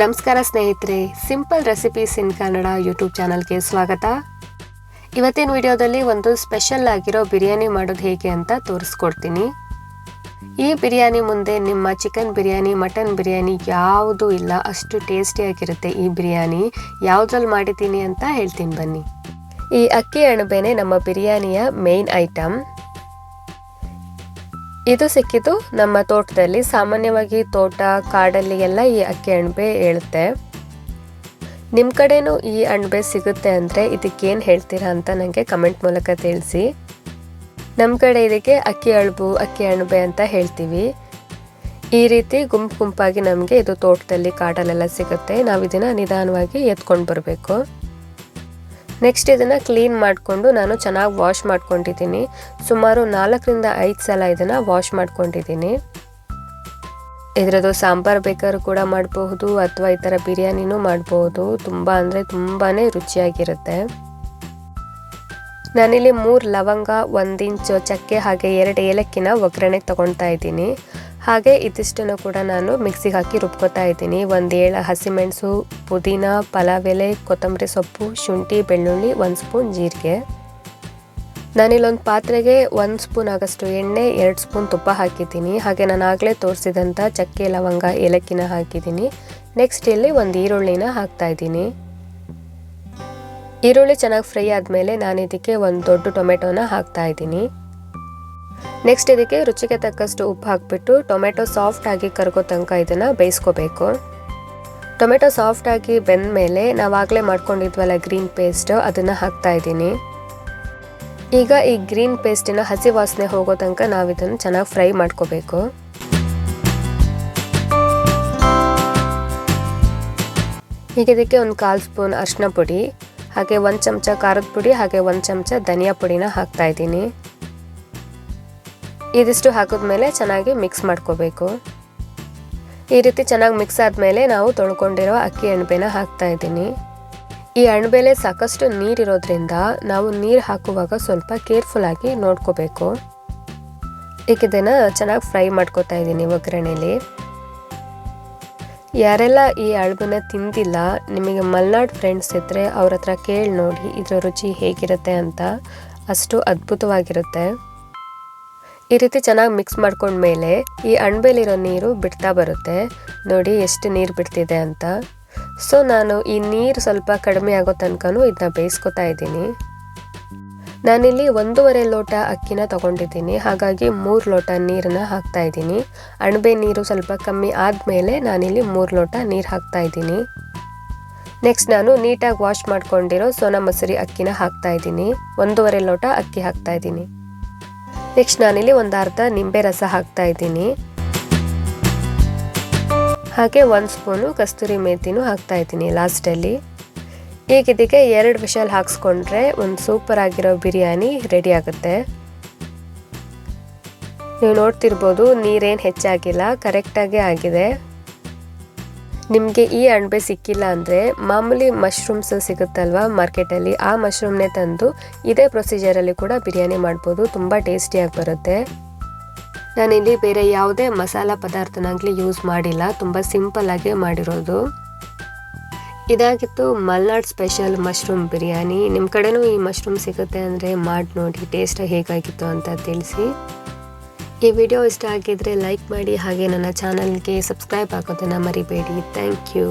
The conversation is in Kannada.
ನಮಸ್ಕಾರ ಸ್ನೇಹಿತರೆ simple recipes in Kannada YouTube ಚಾನಲ್ಗೆ ಸ್ವಾಗತ. ಇವತ್ತಿನ ವಿಡಿಯೋದಲ್ಲಿ ಒಂದು ಸ್ಪೆಷಲ್ ಆಗಿರೋ ಬಿರಿಯಾನಿ ಮಾಡೋದು ಹೇಗೆ ಅಂತ ತೋರಿಸ್ಕೊಡ್ತೀನಿ. ಈ ಬಿರಿಯಾನಿ ಮುಂದೆ ನಿಮ್ಮ ಚಿಕನ್ ಬಿರಿಯಾನಿ ಮಟನ್ ಬಿರಿಯಾನಿ ಯಾವುದೂ ಇಲ್ಲ, ಅಷ್ಟು ಟೇಸ್ಟಿಯಾಗಿರುತ್ತೆ ಈ ಬಿರಿಯಾನಿ. ಯಾವುದ್ರಲ್ಲಿ ಮಾಡಿದ್ದೀನಿ ಅಂತ ಹೇಳ್ತೀನಿ ಬನ್ನಿ. ಈ ಅಕ್ಕಿ ಅಣಬೆನೆ ನಮ್ಮ ಬಿರಿಯಾನಿಯ ಮೇನ್ ಐಟಮ್ ಇದು ಸಿಕ್ಕಿದ್ದು ನಮ್ಮ ತೋಟದಲ್ಲಿ ಸಾಮಾನ್ಯವಾಗಿ ತೋಟ ಕಾಡಲ್ಲಿ ಎಲ್ಲ ಈ ಅಕ್ಕಿ ಅಣಬೆ ಹೇಳುತ್ತೆ ನಿಮ್ಮ ಕಡೆನೂ ಈ ಅಣಬೆ ಸಿಗುತ್ತೆ ಅಂದರೆ ಇದಕ್ಕೇನು ಹೇಳ್ತೀರಾ ಅಂತ ನನಗೆ ಕಮೆಂಟ್ ಮೂಲಕ ತಿಳಿಸಿ. ನಮ್ಮ ಕಡೆ ಇದಕ್ಕೆ ಅಕ್ಕಿ ಅಳಬು ಅಕ್ಕಿ ಅಣಬೆ ಅಂತ ಹೇಳ್ತೀವಿ. ಈ ರೀತಿ ಗುಂಪು ಗುಂಪಾಗಿ ನಮಗೆ ಇದು ತೋಟದಲ್ಲಿ ಕಾಡಲ್ಲೆಲ್ಲ ಸಿಗುತ್ತೆ. ನಾವು ಇದನ್ನು ನಿಧಾನವಾಗಿ ಎತ್ಕೊಂಡು ಬರಬೇಕು. ನೆಕ್ಸ್ಟ್ ಇದನ್ನು ಕ್ಲೀನ್ ಮಾಡಿಕೊಂಡು ನಾನು ಚೆನ್ನಾಗಿ ವಾಶ್ ಮಾಡ್ಕೊಂಡಿದ್ದೀನಿ. ಸುಮಾರು ನಾಲ್ಕರಿಂದ ಐದು ಸಲ ಇದನ್ನು ವಾಶ್ ಮಾಡ್ಕೊಂಡಿದ್ದೀನಿ. ಇದರದ್ದು ಸಾಂಬಾರು ಬೇಕಾದ್ರೂ ಕೂಡ ಮಾಡಬಹುದು ಅಥವಾ ಈ ಥರ ಬಿರಿಯಾನಿನೂ ಮಾಡಬಹುದು. ತುಂಬ ಅಂದರೆ ತುಂಬಾ ರುಚಿಯಾಗಿರುತ್ತೆ. ನಾನಿಲ್ಲಿ ಮೂರು ಲವಂಗ, ಒಂದು ಇಂಚು ಚಕ್ಕೆ ಹಾಗೆ ಎರಡು ಏಲಕ್ಕಿನ ಒಗ್ಗರಣೆ ತೊಗೊಳ್ತಾ ಇದ್ದೀನಿ. ಹಾಗೆ ಇದಿಷ್ಟನ್ನು ಕೂಡ ನಾನು ಮಿಕ್ಸಿಗೆ ಹಾಕಿ ರುಬ್ಕೋತಾ ಇದ್ದೀನಿ. ಒಂದು ಏಳು ಹಸಿಮೆಣಸು, ಪುದೀನ ಪಲಾವ್ ಎಲೆ ಕೊತ್ತಂಬರಿ ಸೊಪ್ಪು, ಶುಂಠಿ, ಬೆಳ್ಳುಳ್ಳಿ, ಒಂದು ಸ್ಪೂನ್ ಜೀರಿಗೆ. ನಾನಿಲ್ಲೊಂದು ಪಾತ್ರೆಗೆ ಒಂದು ಸ್ಪೂನ್ ಆಗಷ್ಟು ಎಣ್ಣೆ, ಎರಡು ಸ್ಪೂನ್ ತುಪ್ಪ ಹಾಕಿದ್ದೀನಿ. ಹಾಗೆ ನಾನು ಆಗಲೇ ತೋರಿಸಿದಂಥ ಚಕ್ಕೆ, ಲವಂಗ, ಏಲಕ್ಕಿನ ಹಾಕಿದ್ದೀನಿ. ನೆಕ್ಸ್ಟ್ ಇಲ್ಲಿ ಒಂದು ಈರುಳ್ಳಿನ ಹಾಕ್ತಾ ಇದ್ದೀನಿ. ಈರುಳ್ಳಿ ಚೆನ್ನಾಗಿ ಫ್ರೈ ಆದಮೇಲೆ ನಾನು ಇದಕ್ಕೆ ಒಂದು ದೊಡ್ಡ ಟೊಮೆಟೊನ ಹಾಕ್ತಾ ಇದ್ದೀನಿ. ನೆಕ್ಸ್ಟ್ ಇದಕ್ಕೆ ರುಚಿಗೆ ತಕ್ಕಷ್ಟು ಉಪ್ಪು ಹಾಕಿಬಿಟ್ಟು ಟೊಮೆಟೊ ಸಾಫ್ಟ್ ಆಗಿ ಕರ್ಗೋ ತನಕ ಇದನ್ನು ಬೇಯಿಸ್ಕೋಬೇಕು. ಟೊಮೆಟೊ ಸಾಫ್ಟ್ ಆಗಿ ಬೆಂದ ಮೇಲೆ ನಾವಾಗಲೇ ಮಾಡ್ಕೊಂಡಿದ್ವಲ್ಲ ಗ್ರೀನ್ ಪೇಸ್ಟ್ ಅದನ್ನು ಹಾಕ್ತಾ ಇದ್ದೀನಿ. ಈಗ ಈ ಗ್ರೀನ್ ಪೇಸ್ಟಿನ ಹಸಿ ವಾಸನೆ ಹೋಗೋ ತನಕ ನಾವು ಇದನ್ನು ಚೆನ್ನಾಗಿ ಫ್ರೈ ಮಾಡ್ಕೋಬೇಕು. ಈಗ ಇದಕ್ಕೆ ಒಂದು ಕಾಲು ಸ್ಪೂನ್ ಅರಿಶಿನ ಪುಡಿ, ಹಾಗೆ ಒಂದು ಚಮಚ ಖಾರದ ಪುಡಿ, ಹಾಗೆ ಒಂದು ಚಮಚ ಧನಿಯಾ ಪುಡಿನ ಹಾಕ್ತಾ ಇದ್ದೀನಿ. ಇದಿಷ್ಟು ಹಾಕಿದ್ಮೇಲೆ ಚೆನ್ನಾಗಿ ಮಿಕ್ಸ್ ಮಾಡ್ಕೋಬೇಕು. ಈ ರೀತಿ ಚೆನ್ನಾಗಿ ಮಿಕ್ಸ್ ಆದಮೇಲೆ ನಾವು ತೊಳ್ಕೊಂಡಿರೋ ಅಕ್ಕಿ ಅಣಬೆನ ಹಾಕ್ತಾ ಇದ್ದೀನಿ. ಈ ಅಣಬೆಲೆ ಸಾಕಷ್ಟು ನೀರಿರೋದ್ರಿಂದ ನಾವು ನೀರು ಹಾಕುವಾಗ ಸ್ವಲ್ಪ ಕೇರ್ಫುಲ್ಲಾಗಿ ನೋಡ್ಕೋಬೇಕು. ಈಗ ಇದನ್ನು ಚೆನ್ನಾಗಿ ಫ್ರೈ ಮಾಡ್ಕೋತಾ ಇದ್ದೀನಿ ಒಗ್ಗರಣೆಲಿ. ಯಾರೆಲ್ಲ ಈ ಅಳಬನ್ನ ತಿಂದಿಲ್ಲ, ನಿಮಗೆ ಮಲ್ನಾಡ್ ಫ್ರೆಂಡ್ಸ್ ಇದ್ದರೆ ಅವ್ರ ಹತ್ರ ಕೇಳಿ ನೋಡಿ ಇದರ ರುಚಿ ಹೇಗಿರುತ್ತೆ ಅಂತ. ಅಷ್ಟು ಅದ್ಭುತವಾಗಿರುತ್ತೆ. ಈ ರೀತಿ ಚೆನ್ನಾಗಿ ಮಿಕ್ಸ್ ಮಾಡ್ಕೊಂಡ್ಮೇಲೆ ಈ ಅಣಬೆಲಿರೋ ನೀರು ಬಿಡ್ತಾ ಬರುತ್ತೆ. ನೋಡಿ ಎಷ್ಟು ನೀರು ಬಿಡ್ತಿದೆ ಅಂತ. ಸೊ ನಾನು ಈ ನೀರು ಸ್ವಲ್ಪ ಕಡಿಮೆ ಆಗೋ ತನಕನೂ ಇದನ್ನ ಬೇಯಿಸ್ಕೊತಾ ಇದ್ದೀನಿ. ನಾನಿಲ್ಲಿ ಒಂದೂವರೆ ಲೋಟ ಅಕ್ಕಿನ ತಗೊಂಡಿದ್ದೀನಿ. ಹಾಗಾಗಿ ಮೂರು ಲೋಟ ನೀರನ್ನ ಹಾಕ್ತಾ ಇದ್ದೀನಿ. ಅಣಬೆ ನೀರು ಸ್ವಲ್ಪ ಕಮ್ಮಿ ಆದಮೇಲೆ ನಾನಿಲ್ಲಿ ಮೂರು ಲೋಟ ನೀರು ಹಾಕ್ತಾ ಇದ್ದೀನಿ. ನೆಕ್ಸ್ಟ್ ನಾನು ನೀಟಾಗಿ ವಾಶ್ ಮಾಡ್ಕೊಂಡಿರೋ ಸೋನಾ ಮಸೂರಿ ಅಕ್ಕಿನ ಹಾಕ್ತಾ ಇದ್ದೀನಿ. ಒಂದೂವರೆ ಲೋಟ ಅಕ್ಕಿ ಹಾಕ್ತಾ ಇದ್ದೀನಿ. ನೆಕ್ಸ್ಟ್ ನಾನಿಲ್ಲಿ ಒಂದು ಅರ್ಧ ನಿಂಬೆ ರಸ ಹಾಕ್ತಾ ಇದ್ದೀನಿ. ಹಾಗೆ ಒಂದು ಸ್ಪೂನು ಕಸ್ತೂರಿ ಮೇಥಿನೂ ಹಾಕ್ತಾ ಇದ್ದೀನಿ ಲಾಸ್ಟಲ್ಲಿ ಈಗ ಇದಕ್ಕೆ ಎರಡು ವಿಷಲ್ ಹಾಕ್ಸ್ಕೊಂಡ್ರೆ ಒಂದು ಸೂಪರ್ ಆಗಿರೋ ಬಿರಿಯಾನಿ ರೆಡಿ ಆಗುತ್ತೆ. ನೀವು ನೋಡ್ತಿರ್ಬೋದು ನೀರೇನು ಹೆಚ್ಚಾಗಿಲ್ಲ ಕರೆಕ್ಟಾಗೇ ಆಗಿದೆ. ನಿಮಗೆ ಈ ಅಣಬೆ ಸಿಕ್ಕಿಲ್ಲ ಅಂದರೆ ಮಾಮೂಲಿ ಮಶ್ರೂಮ್ಸ್ ಸಿಗುತ್ತಲ್ವ ಮಾರ್ಕೆಟಲ್ಲಿ ಆ ಮಶ್ರೂಮ್ನೇ ತಂದು ಇದೇ ಪ್ರೊಸೀಜರಲ್ಲಿ ಕೂಡ ಬಿರಿಯಾನಿ ಮಾಡ್ಬೋದು. ತುಂಬ ಟೇಸ್ಟಿಯಾಗಿ ಬರುತ್ತೆ. ನಾನಿಲ್ಲಿ ಬೇರೆ ಯಾವುದೇ ಮಸಾಲ ಪದಾರ್ಥನಾಗಲಿ ಯೂಸ್ ಮಾಡಿಲ್ಲ. ತುಂಬ ಸಿಂಪಲ್ಲಾಗೇ ಮಾಡಿರೋದು. ಇದಾಗಿತ್ತು ಮಲ್ನಾಡ್ ಸ್ಪೆಷಲ್ ಮಶ್ರೂಮ್ ಬಿರಿಯಾನಿ. ನಿಮ್ಮ ಕಡೆನೂ ಈ ಮಶ್ರೂಮ್ ಸಿಗುತ್ತೆ ಅಂದರೆ ಮಾಡಿ ನೋಡಿ. ಟೇಸ್ಟ್ ಹೇಗಾಗಿತ್ತು ಅಂತ ತಿಳಿಸಿ. ಈ ವಿಡಿಯೋ ಇಷ್ಟ ಆಗಿದ್ರೆ ಲೈಕ್ ಮಾಡಿ ಹಾಗೆ ನನ್ನ ಚಾನಲ್ಗೆ ಸಬ್ಸ್ಕ್ರೈಬ್ ಆಗೋದನ್ನು ಮರಿಬೇಡಿ. Thank you